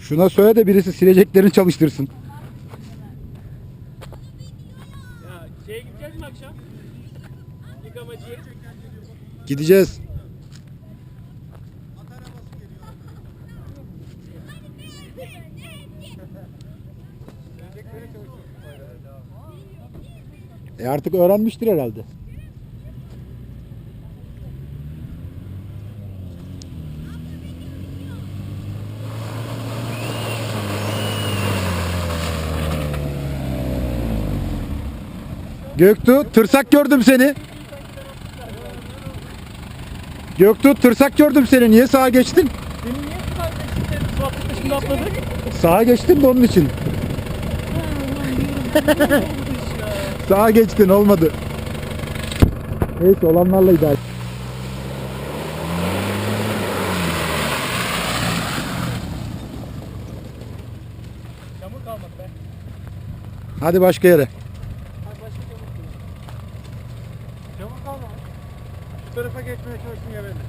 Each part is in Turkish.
Şuna söyle de birisi sileceklerini çalıştırsın. Ya şeye gideceğiz mi akşam? Yıkamacıya. Gideceğiz. E artık öğrenmiştir herhalde. Göktuğ, tırsak gördüm seni. Göktuğ, tırsak gördüm seni. Niye sağa geçtin? Niye tutar Suatlıkla şimdi atladık. Sağa geçtin de onun için. Sağa geçtin olmadı. Neyse olanlarla idare. Hadi başka yere. Çamur kalmadı. Şu tarafa geçmeye çalıştım ya ben de.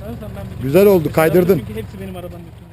Sanırsam ben bir Güzel oldu kaydırdın. Çünkü hepsi benim arabanın üstünde.